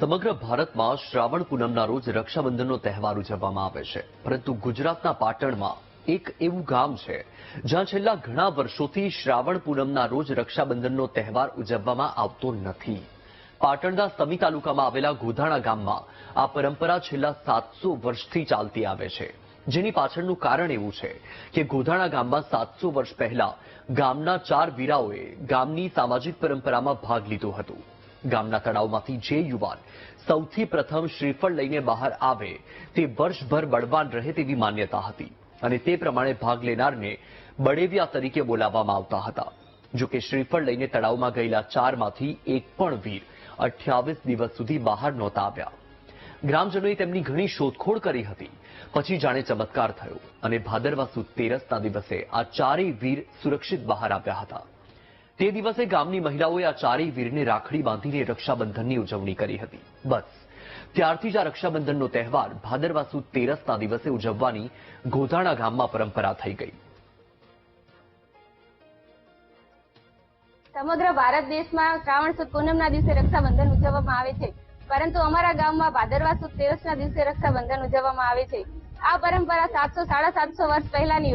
સમગ્ર ભારતમાં શ્રાવણ પૂનમના રોજ રક્ષાબંધનનો તહેવાર ઉજવવામાં આવે છે. પરંતુ ગુજરાતના પાટણમાં એક એવું ગામ છે, જ્યાં છેલ્લા ઘણા વર્ષોથી શ્રાવણ પૂનમના રોજ રક્ષાબંધનનો તહેવાર ઉજવવામાં આવતો નથી. પાટણના સમી તાલુકામાં આવેલા ગોધાણા ગામમાં આ પરંપરા છેલ્લા સાતસો વર્ષથી ચાલતી આવે છે. જેની પાછળનું કારણ એવું છે કે ગોધાણા ગામમાં સાતસો વર્ષ પહેલા ગામના ચાર વીરાઓએ ગામની સામાજિક પરંપરામાં ભાગ લીધો હતો. ગામના તળાવમાંથી જે યુવાન સૌથી પ્રથમ શ્રીફળ લઈને બહાર આવે, તે વર્ષભર બળવાન રહે તેવી માન્યતા હતી અને તે પ્રમાણે ભાગ લેનારને બળેવિયા તરીકે બોલાવવામાં આવતા હતા. જો કે શ્રીફળ લઈને તળાવમાં ગયેલા ચારમાંથી એક પણ વીર અઠ્યાવીસ દિવસ સુધી બહાર નહોતા આવ્યા. ગ્રામજનોએ તેમની ઘણી શોધખોળ કરી હતી. પછી જાણે ચમત્કાર થયો અને ભાદરવા સુદ તેરસના દિવસે આ ચારેય વીર સુરક્ષિત બહાર આવ્યા હતા. તે દિવસે ગામની મહિલાઓએ આ ચારેય વીરને રાખડી બાંધીને રક્ષાબંધનની ઉજવણી કરી હતી. બસ. ત્યારથી જ આ રક્ષાબંધનનો તહેવાર ભાદરવા તેરસના દિવસે ઉજવવાની ગોધાણા ગામમાં પરંપરા થઈ ગઈ. સમગ્ર ભારત દેશમાં શ્રાવણ સુદ પૂનમના દિવસે રક્ષાબંધન ઉજવવામાં આવે છે. પરંતુ અમારા ગામમાં ભાદરવા સુદ તેરસના દિવસે રક્ષાબંધન ઉજવવામાં આવે છે. આ પરંપરા સાતસો, સાડા સાતસો વર્ષ પહેલાની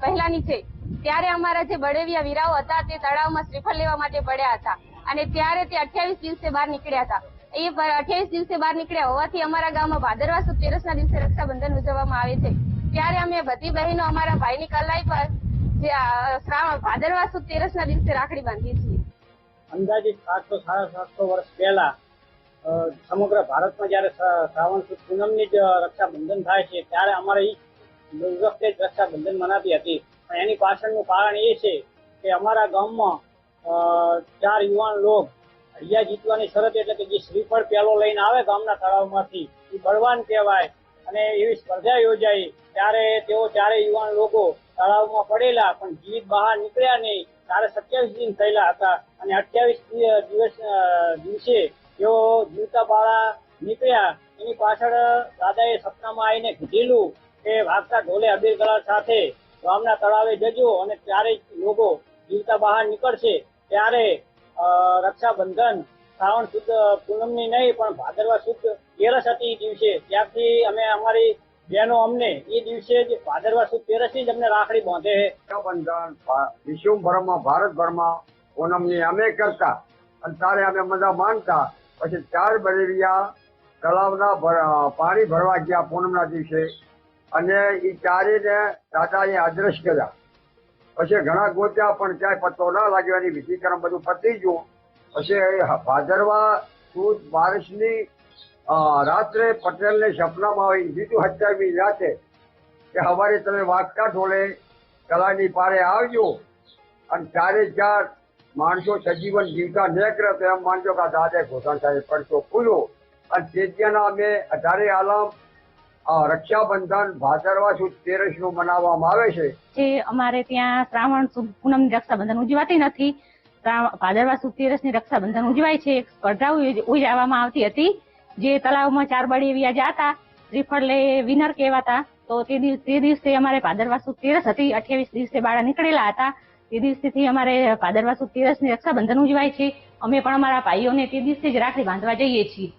પહેલાની છે. ત્યારે અમારા જે બળેવિયા વીરાઓ હતા તે તળાવમાં શ્રીફળ લેવા માટે પડ્યા હતા. અને ત્યારે તે અઠ્યાવીસ દિવસે બહાર નીકળ્યા હતા. એ અઠ્યાવીસ દિવસે બહાર નીકળ્યા હોવાથી અમારા ગામમાં ભાદરવા સુદ તેરસના દિવસે રક્ષાબંધન ઉજવવામાં આવે છે. ત્યારે અમે બધી બહેનો અમારા ભાઈની કલાઈ પર જે ભાદરવા સુદ તેરસના દિવસે રાખડી બાંધીએ છીએ. અંદાજિત સાતસો, સાડા સાતસો વર્ષ પહેલા સમગ્ર ભારતમાં જયારે શ્રાવણ સુદ પૂનમની જ રક્ષાબંધન થાય છે, ત્યારે અમારે ઈ વખતે જ રક્ષાબંધન મનાતી હતી. એની પાછળનું કારણ એ છે કે અમારા ગામમાં ચાર યુવાન લોક હૈયા જીતવાની શરત એટલે કે જે શ્રીફળ પેલો લઈને આવે ગામના તળાવમાંથી, એ બળવાન કહેવાય. અને એવી સ્પર્ધા યોજાઈ ત્યારે તેઓ ચારે યુવાન લોકો તળાવમાં પડેલા, પણ જીવિત બહાર નીકળ્યા નહીં. ત્યારે સત્યાવીસ દિન થયેલા હતા અને અઠ્યાવીસ દિવસ દિવસે તેઓ જીવતા બાળા નીકળ્યા. એની પાછળ દાદાએ સપનામાં આવીને કીધેલું કે વાગતા ઢોલે અબીર કલર સાથે ગામના તળાવે જજો અને ત્યારે લોકો જીવતા બહાર નીકળશે, ત્યારે રક્ષાબંધન, શ્રાવણ શુદ્ધ પૂનમની નહીં, પણ ભાદરવા શુદ્ધ તેરસ હતી દિવસે. ત્યારથી અમે અમારી બહેનો અમને એ દિવસે જ ભાદરવા સુદ તેરસથી જ અમને રાખડી બાંધે રક્ષાબંધન વિશ્વભરમાં, ભારતભરમાં પૂનમની અમે કરતા અને તારે અમે મજા માનતા. પછી ચાર બરેલિયા તળાવના પાણી ભરવા ગયા પૂનમના દિવસે. અને એ ચારેને દાદાએ આદર્શ કર્યા. પછી ઘણા ગોત્યા પણ ક્યાંય પત્તો ના લાગ્યો એની બધું પતી ગયું. પછી ભાદરવા સુદ બારિશની અ, રાત્રે પટેલને સપનામાં આવી જીતું હત્યાવી રાતે કે સવારે તમે વાગતા ઢોલે કલાની પારે આવજો. અને ચારે ચાર માણસો સજીવન જીવતા નેકરે તો એમ માનજો કે આ દાદા ઘોષણ સાહેબ પડતો ખુલ્યો. અને તેજ્યાના અમે અઢારે આલમ રક્ષાબંધન ભાદરવા સુદ તેરસનું મનાવવામાં આવે છે. જે અમારે ત્યાં શ્રાવણ સુદ પૂનમની રક્ષાબંધન ઉજવાતી નથી. ભાદરવા સુદ તેરસની રક્ષાબંધન ઉજવાય છે. એક ઉજવવામાં આવતી હતી. જે તળાવમાં ચાર આજે હતા. શ્રીફળ લે વિનર કહેવાતા. તો તે દિવ- તે દિવસે અમારે ભાદરવા સુદ તેરસ હતી. અઠ્યાવીસ દિવસે બાળા નીકળેલા હતા. તે દિવસેથી અમારે ભાદરવા સુદ તેરસની રક્ષાબંધન ઉજવાય છે. અમે પણ અમારા ભાઈઓને તે દિવસે જ રાખડી બાંધવા જઈએ છીએ.